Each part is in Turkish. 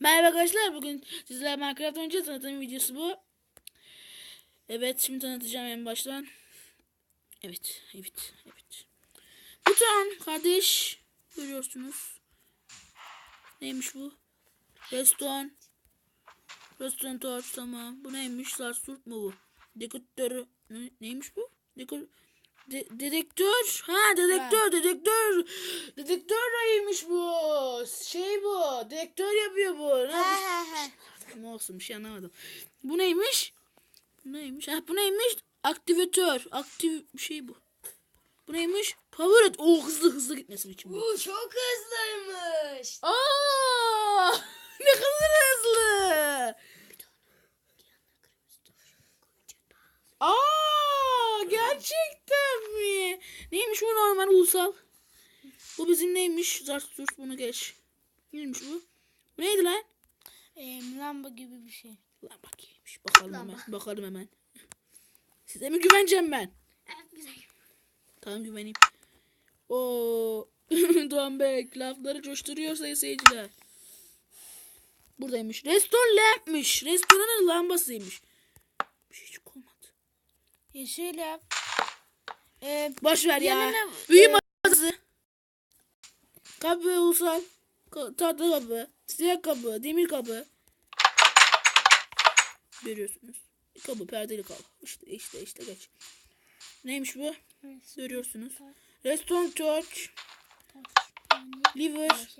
Merhaba arkadaşlar bugün sizlerle Minecraft oynayacağız tanıtım videosu bu. Evet şimdi tanıtacağım en baştan. Evet evet evet. Buton kardeş görüyorsunuz. Neymiş bu? Restoran. Restoran torch tamam. Bu neymiş? Sarsurt mu bu? Dekoktör. Ne, neymiş bu? Dekor... De- dedektör. Ha dedektör, dedektör. Dedektör rayıymış bu. Dedektör yapıyor bu. Ne, ne olsun bir şey anlamadım. Bu neymiş? Bu neymiş? Ha bu neymiş? Aktivatör. Aktif bir şey bu. Bu neymiş? Power it. Oo hızlı hızlı gitmesi için bu. Çok hızlıymış. Aa! Ne kadar hızlı. Aa! Gerçekten mi? Neymiş bu normal ulusal? Bu bizim neymiş? Zartur bunu geç. Neymiş bu? Bu neydi lan? Ee, lamba gibi bir şey. Lan bakayımmış. Bakalım hemen. Bakalım hemen. Size mi güveneceğim ben? Evet güzel. Tamam güveneyim. Oo. Doğan Bey lafları coşturuyor sayın seyirciler. Buradaymış. Restoran lampmış. Restoranın lambasıymış. Bir şey hiç olmadı. Yeşil yap. Ee, Boş ver ya. Yanına- Büyü e- masası. Kabı ulusal. Tahta kabı. Siyah kabı. Demir kabı. Görüyorsunuz. Kabı perdeli kabı. İşte işte işte geç. Neymiş bu? Görüyorsunuz. Restoran torch. Liver.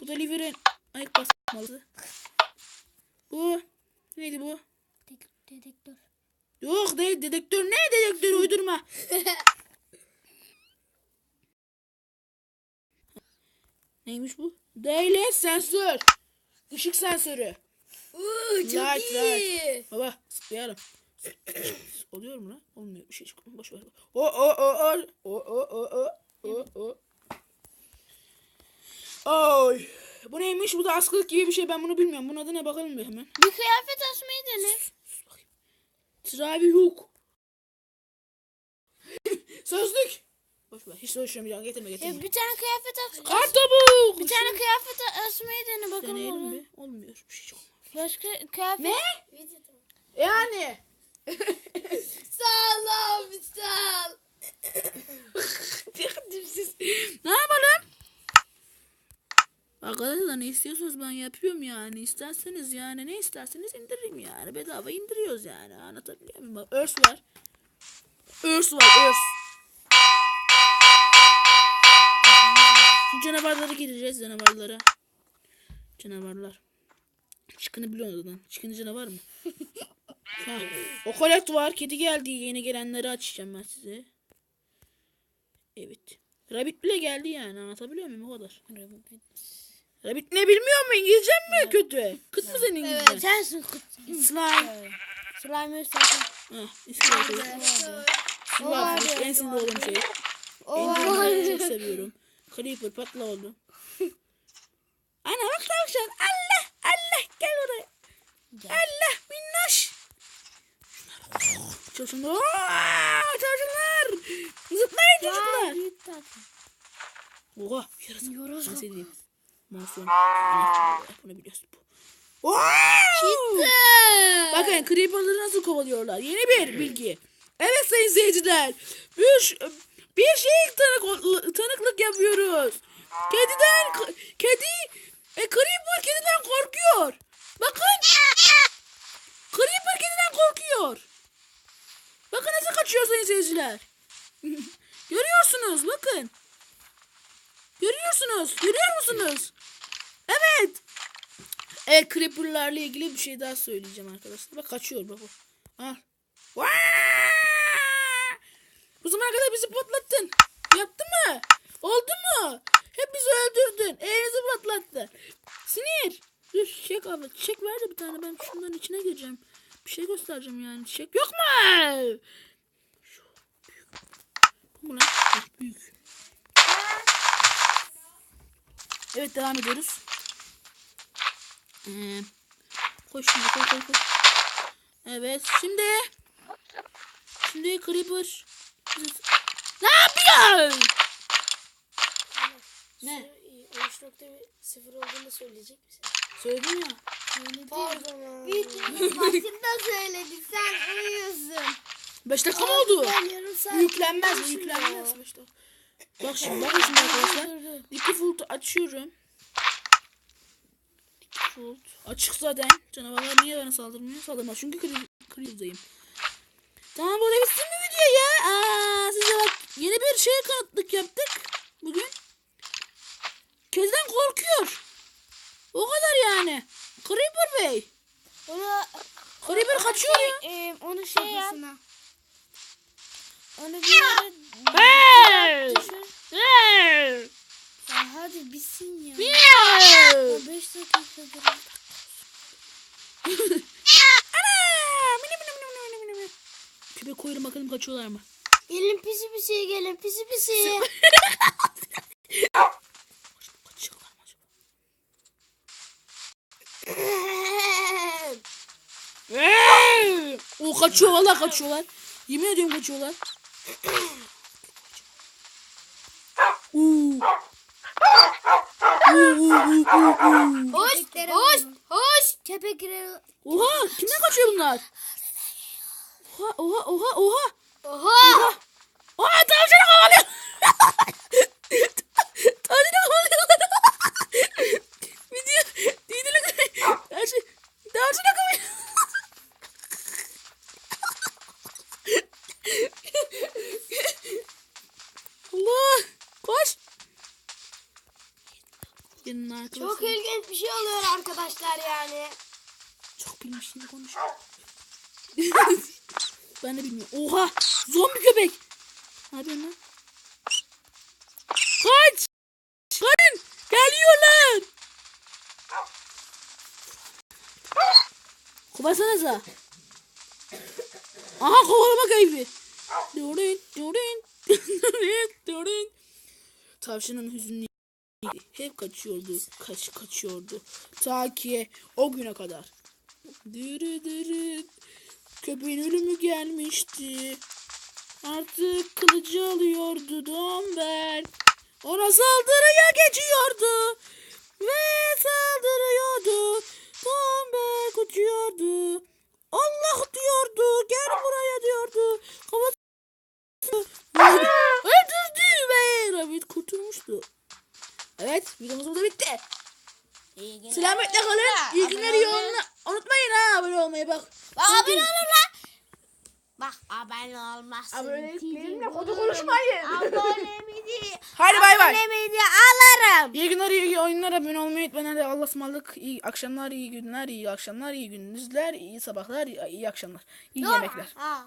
Bu da liver'in ayak basmalı. Bu neydi bu? Dedektör. Yok değil dedektör ne dedektör uydurma. Neymiş bu? Değil sensör. Işık sensörü. Uuu çok light, iyi. Light. Baba sıklayalım. Oluyor mu lan? Olmuyor. Bir şey çıkmıyor. Boş ver. O o o o. O o o o. O o. Oy. Bu neymiş? Bu da askılık gibi bir şey. Ben bunu bilmiyorum. Bunun adı ne bakalım bir hemen. Bir kıyafet asmayı dene. Travi hook. Sözlük. Boş ver. Hiç uğraşamayacağım. Getirme getirme. Ee, bir tane kıyafet as. Kartopuk. Bir tane kıyafet asmayı dene bakalım Deneyelim olur. bir. Olmuyor. Bir şey olmaz. Başka kıyafet. Ne? Yani. Sağ ol abi sağ. Dipsiz. ne yapalım? Arkadaşlar ne istiyorsanız ben yapıyorum yani. İsterseniz yani ne isterseniz indiririm yani. Bedava indiriyoruz yani. Anlatabiliyor muyum? Bak örs var. Örs var örs. Şu canavarlara gireceğiz canavarlara. Canavarlar. Çıkını biliyor musun? Çıkını canavar mı? ha, okolet var. Kedi geldi. Yeni gelenleri açacağım ben size. Evet. Rabbit bile geldi yani. Anlatabiliyor muyum? O kadar. Rabbit ne bilmiyor mu? İngilizcem mi kötü? Kıt mı senin İngilizcen? Evet sensin kut. Slime. Slime sakın. Ah. O vardı. Silver en sinir olduğum şey. O vardı. çok seviyorum. Creeper patla oldu. Ana bak tavşan. Allah Allah gel oraya. Allah minnoş. Çocuklar. Çocuklar. Zıplayın çocuklar. Oha yok. seni diyeyim. Masum. Bunu biliyorsun. Wow! Bakın creeperları nasıl kovalıyorlar. Yeni bir bilgi. Evet sayın seyirciler. Bir, bir şey tanık, tanıklık yapıyoruz. Kediden kedi e, creeper kediden korkuyor. Bakın. Creeper kediden korkuyor. Bakın nasıl kaçıyor sayın seyirciler. Görüyorsunuz bakın. Görüyorsunuz. Görüyor musunuz? Evet. Evet creeperlarla ilgili bir şey daha söyleyeceğim arkadaşlar. Bak kaçıyor bak. Al. Vaa! Bu zamana kadar bizi patlattın. Yaptı mı? Oldu mu? Hep bizi öldürdün. Evimizi patlattın. Sinir. Dur çiçek abla. Çiçek ver de bir tane ben şunların içine gireceğim. Bir şey göstereceğim yani. Çiçek yok mu? Bu lan? Büyük. Evet devam ediyoruz. Ee, koş şimdi koş koş koş. Evet şimdi. Şimdi Creeper. Ne yapıyor? Ne? 13.0 olduğunu söyleyecek misin? Söyledim ya. Pardon. Videonun başında söyledik. Sen uyuyorsun. 5 dakika mı oldu? Yüklenmez, yüklenmez. Bak şimdi, bakın şimdi arkadaşlar. Default açıyorum. Default. Açık zaten. Canavarlar niye bana saldırmıyor? Saldırmaz çünkü kri krizdayım. Tamam burada bitsin mi video ya? Aa, bak yeni bir şey kanıtlık yaptık bugün. Kezden korkuyor. O kadar yani. Creeper Bey. Onu, Creeper kaçıyor ya. e, onu şey yap. Onu bir yere Hey! Hey! Ya hadi bitsin ya. Meow! 5 dakikadır. Ana! Mini mini mini mini mini mini. Köpek koyalım bakalım kaçıyorlar mı? Gelin pisi pisi gelin pisi pisi. O kaçıyor valla kaçıyorlar. Yemin ediyorum kaçıyorlar. Uuu. Hoş hoş hoş. Köpekleri. Oha kimden kaçıyor bunlar? Oha oha oha oha. Oha. Oha tavşanı kovalıyor. tavşanı kovalıyorlar. Video her şey tavşanı kovalıyor. Allah koş. Arkadaşlar. Çok ilginç bir şey oluyor arkadaşlar yani. Çok bilmiş şimdi konuş. ben de bilmiyorum. Oha! Zombi köpek! Ne lan? Kaç! Kaçın! Geliyorlar! Kovasanıza. Aha kovalama keyfi. Durin, durin, durin, durin. Tavşanın hüzünlü hep kaçıyordu, kaç kaçıyordu. Ta ki o güne kadar. Dürü dürü. Köpeğin ölümü gelmişti. Artık kılıcı alıyordu Domber. Ona saldırıya geçiyordu. Ve saldırıyordu. Domber kaçıyordu. Allah diyordu. Gel buraya diyordu. Kafası... Öldürdü ve Rabbit kurtulmuştu. Evet videomuz burada bitti. Selametle kalın. İyi günler iyi olun. Unutmayın ha abone olmayı bak. Abone olun lan. Bak abone olmazsın. Sizin benimle bulurum. konuşmayın. Abonemizi. Hadi bay bay. Abonemizi alırım. İyi günler, iyi oyunlar, abone olmayı unutmayın. Hadi Allah'a ısmarladık. İyi akşamlar, iyi günler, iyi akşamlar, iyi gündüzler, iyi sabahlar, iyi, iyi akşamlar. İyi yemekler. Ha.